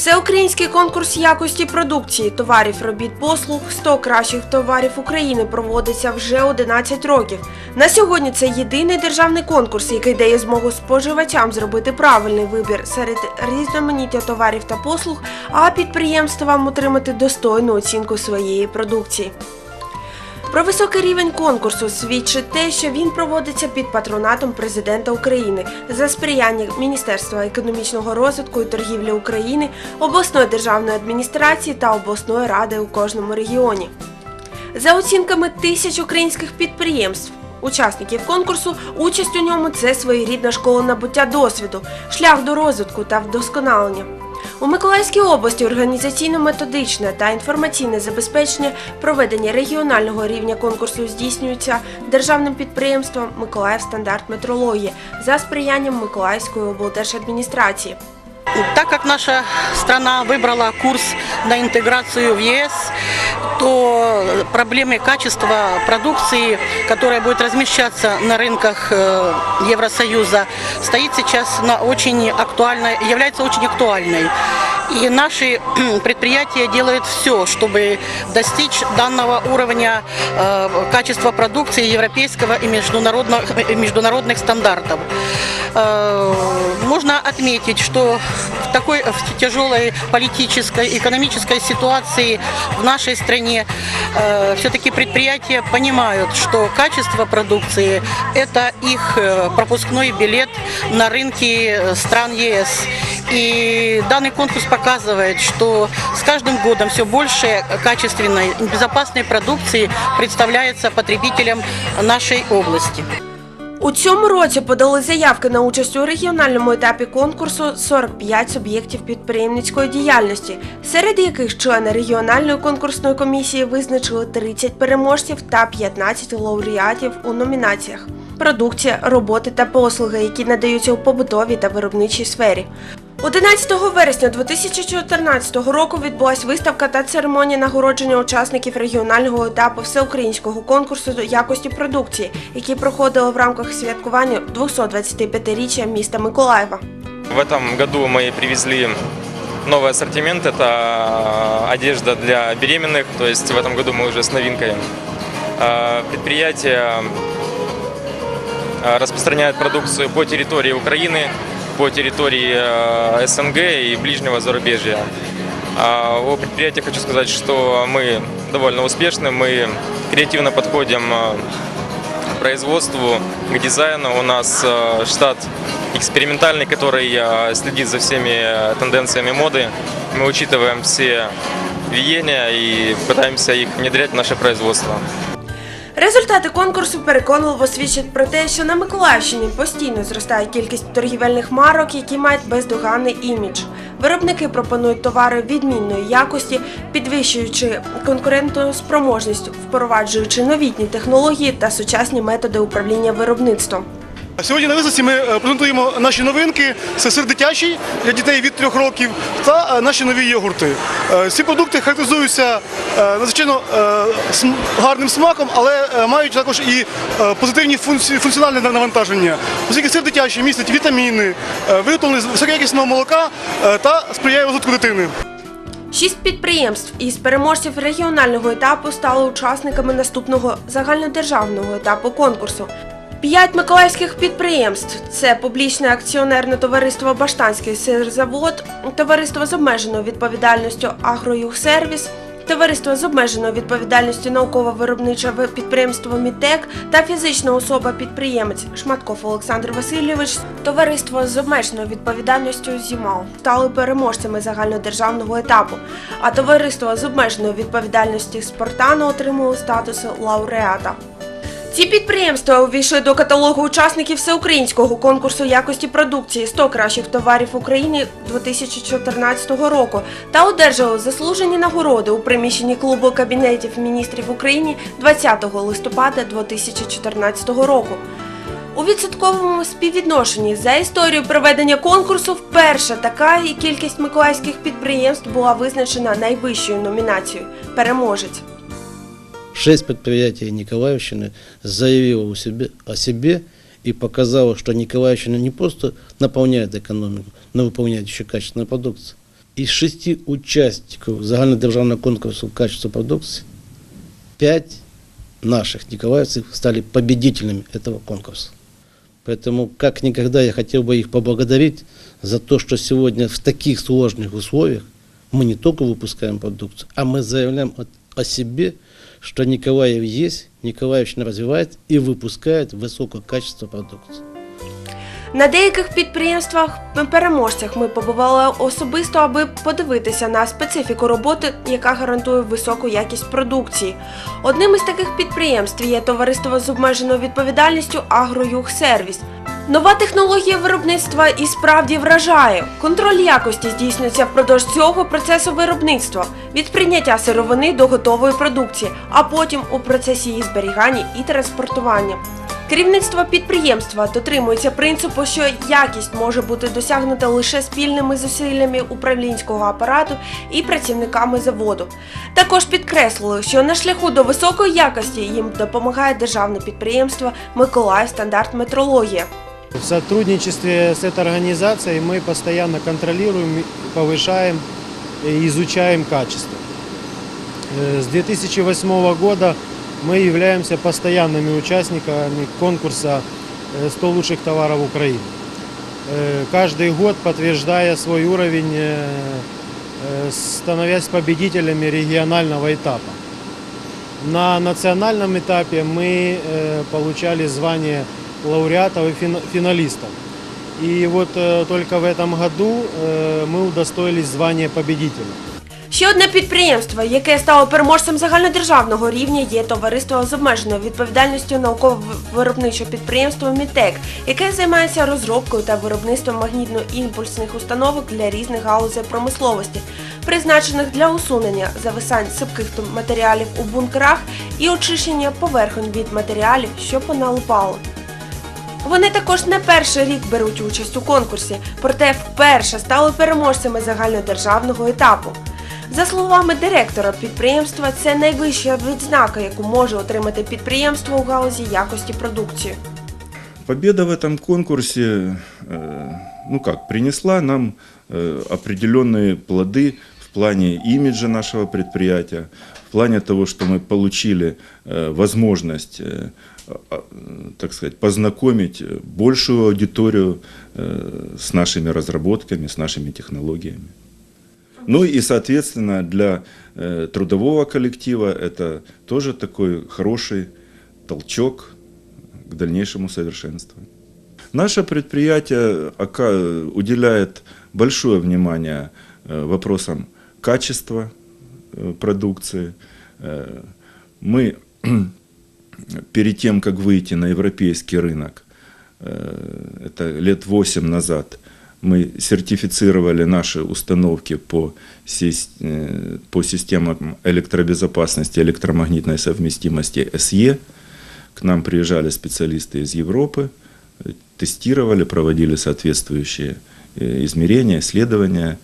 Всеукраїнський конкурс якості продукції, товарів, робіт, послуг 100 кращих товарів України проводиться вже 11 років. На сьогодні це єдиний державний конкурс, який дає змогу споживачам зробити правильний вибір серед різноманіття товарів та послуг, а підприємствам отримати достойну оцінку своєї продукції. Про високий рівень конкурсу свідчить те, що він проводиться під патронатом президента України за сприяння Міністерства економічного розвитку і торгівлі України, обласної державної адміністрації та обласної ради у кожному регіоні. За оцінками тисяч українських підприємств. Учасників конкурсу участь у ньому це своєрідна школа набуття досвіду, шлях до розвитку та вдосконалення. У Миколаївській області організаційно-методичне та інформаційне забезпечення проведення регіонального рівня конкурсу здійснюється державним підприємством Миколаїв стандарт метрології за сприянням Миколаївської облдержадміністрації. Так как наша страна выбрала курс на интеграцию в ЕС, то проблемы качества продукции, которая будет размещаться на рынках э, Евросоюза, стоит сейчас на очень актуальной, является очень актуальной. И наши предприятия делают все, чтобы достичь данного уровня э, качества продукции европейского и международного, и международных стандартов. Э, Можно отметить, что в такой в тяжелой политической, экономической ситуации в нашей стране все-таки предприятия понимают, что качество продукции – это их э, пропускной билет на рынки э, стран ЕС. И данный конкурс показывает, что с каждым годом все больше качественной и безопасной продукции представляется потребителям нашей области. У цьому році подали заявки на участь у регіональному етапі конкурсу 45 суб'єктів підприємницької діяльності, серед яких члени регіональної конкурсної комісії визначили 30 переможців та 15 лауреатів у номінаціях. Продукція, роботи та послуги, які надаються у побутовій та виробничій сфері. 11 вересня 2014 року відбулась виставка та церемонія нагородження учасників регіонального етапу всеукраїнського конкурсу до якості продукції, які проходили в рамках святкування 225-річчя міста Миколаєва. В этом году мы привезли новый ассортимент. Это одежда для беременных. То есть в этом году мы уже с новинкой. А, Предприятие а, распространяет продукцию по территории Украины, По территории а, СНГ и ближнего зарубежья. А, О предприятии хочу сказать, что мы довольно успешны, мы креативно подходим а, к производству, к дизайну. У нас э, штат экспериментальный, который э, следит за всеми э, тенденциями моды. Мы учитываем все веяния и пытаемся их внедрять в наше производство. Результати конкурсу переконливо свідчать про те, що на Миколаївщині постійно зростає кількість торгівельних марок, які мають бездоганний імідж. Виробники пропонують товари відмінної якості, підвищуючи конкурентну спроможність, впроваджуючи новітні технології та сучасні методи управління виробництвом. Сьогодні на виставці ми е, презентуємо наші новинки, це сир дитячий для дітей від трьох років та е, наші нові йогурти. Е, Ці продукти характеризуються е, надзвичайно е, гарним смаком, але е, мають також і е, позитивні функції, функціональне навантаження. Оскільки сир дитячий містить вітаміни, е, виготовлений з високоякісного молока е, та сприяє розвитку дитини. Шість підприємств із переможців регіонального етапу стали учасниками наступного загальнодержавного етапу конкурсу. П'ять миколаївських підприємств це публічне акціонерне товариство Баштанський сирзавод, товариство з обмеженою відповідальністю Агроюгсервіс, товариство з обмеженою відповідальністю науково-виробниче підприємство Мітек та фізична особа-підприємець Шматков Олександр Васильович, товариство з обмеженою відповідальністю Зімал стали переможцями загальнодержавного етапу, а товариство з обмеженою відповідальністю Спортано отримало статус лауреата. Ці підприємства увійшли до каталогу учасників всеукраїнського конкурсу якості продукції 100 кращих товарів України 2014 року та одержали заслужені нагороди у приміщенні клубу кабінетів міністрів України 20 листопада 2014 року. У відсотковому співвідношенні за історію проведення конкурсу вперше така і кількість миколаївських підприємств була визначена найвищою номінацією переможець. Шесть предприятий Николаевщины заявило у себе, о себе и показало, что Николаевщина не просто наполняет экономику, но выполняет еще качественную продукцию. Из шести участников загальнодержавного конкурса качества продукции пять наших николаевцев стали победителями этого конкурса. Поэтому как никогда я хотел бы их поблагодарить за то, что сегодня в таких сложных условиях мы не только выпускаем продукцию, а мы заявляем о, о себе, что Николаев есть, Николаевщина развивает и выпускает высокого качества продукции. На деяких підприємствах переможцях ми побували особисто, аби подивитися на специфіку роботи, яка гарантує високу якість продукції. Одним із таких підприємств є товариство з обмеженою відповідальністю «Агроюгсервіс». Нова технологія виробництва і справді вражає. Контроль якості здійснюється впродовж цього процесу виробництва від прийняття сировини до готової продукції, а потім у процесі її зберігання і транспортування. Керівництво підприємства дотримується принципу, що якість може бути досягнута лише спільними зусиллями управлінського апарату і працівниками заводу. Також підкреслили, що на шляху до високої якості їм допомагає державне підприємство Миколаїв стандарт метрологія. В сотрудничестве с этой организацией мы постоянно контролируем, повышаем и изучаем качество. Э, С 2008 года мы являемся постоянными участниками конкурса э, «100 лучших товаров Украины». Э, Каждый год подтверждая свой уровень, э, э, становясь победителями регионального этапа. На национальном этапе мы э, получали звание лауреатов и фин- финалистов. И вот э, только в этом году э, мы удостоились звания победителя. Ще одне підприємство, яке стало переможцем загальнодержавного рівня, є товариство з обмеженою відповідальністю науково-виробничого підприємства Мітек, яке займається розробкою та виробництвом магнітно-імпульсних установок для різних галузей промисловості, призначених для усунення зависань сипких матеріалів у бункерах і очищення поверхонь від матеріалів, що поналипали. Вони також не перший рік беруть участь у конкурсі, проте вперше стали переможцями загальнодержавного етапу. За словами директора підприємства, це найвища відзнака, яку може отримати підприємство у галузі якості продукції. Победа в этом конкурсе, э, ну как, принесла нам э, определенные плоды в плане имиджа нашего предприятия, в плане того, что мы получили э, возможность, э, а, э, так сказать, познакомить большую аудиторию э, с нашими разработками, с нашими технологиями. Ну и, соответственно, для э, трудового коллектива это тоже такой хороший толчок к дальнейшему совершенствованию. Наше предприятие ока- уделяет большое внимание э, вопросам качества э, продукции. Э, Мы перед тем, как выйти на европейский рынок, э, это лет 8 назад, мы сертифицировали наши установки по, э, по системам электробезопасности, электромагнитной совместимости СЕ. К нам приезжали специалисты из Европы, тестировали, проводили соответствующие э, измерения, исследования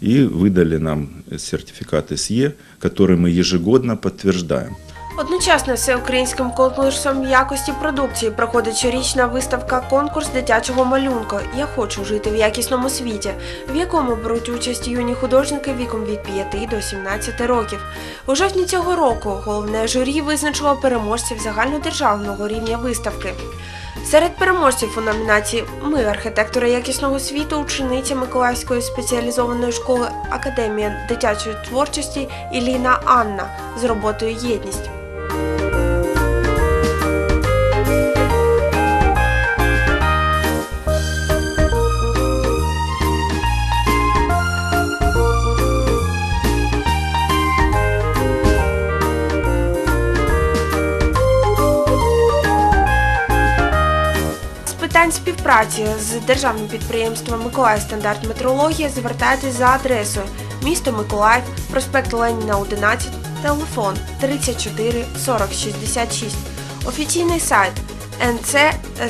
и выдали нам сертификат СЕ, который мы ежегодно подтверждаем. Одночасно всеукраїнським конкурсом якості продукції проходить щорічна виставка конкурс дитячого малюнка Я хочу жити в якісному світі, в якому беруть участь юні художники віком від 5 до 17 років. У жовтні цього року головне журі визначило переможців загальнодержавного рівня виставки. Серед переможців у номінації Ми архітектори якісного світу, учениця Миколаївської спеціалізованої школи Академія дитячої творчості Іліна Анна з роботою Єдність. Питань співпраці з державним підприємством Миколаїв стандарт метрологія звертайтесь за адресою. Місто Миколаїв, проспект Леніна 11, телефон 34 40 66, офіційний сайт ncsms.com.ua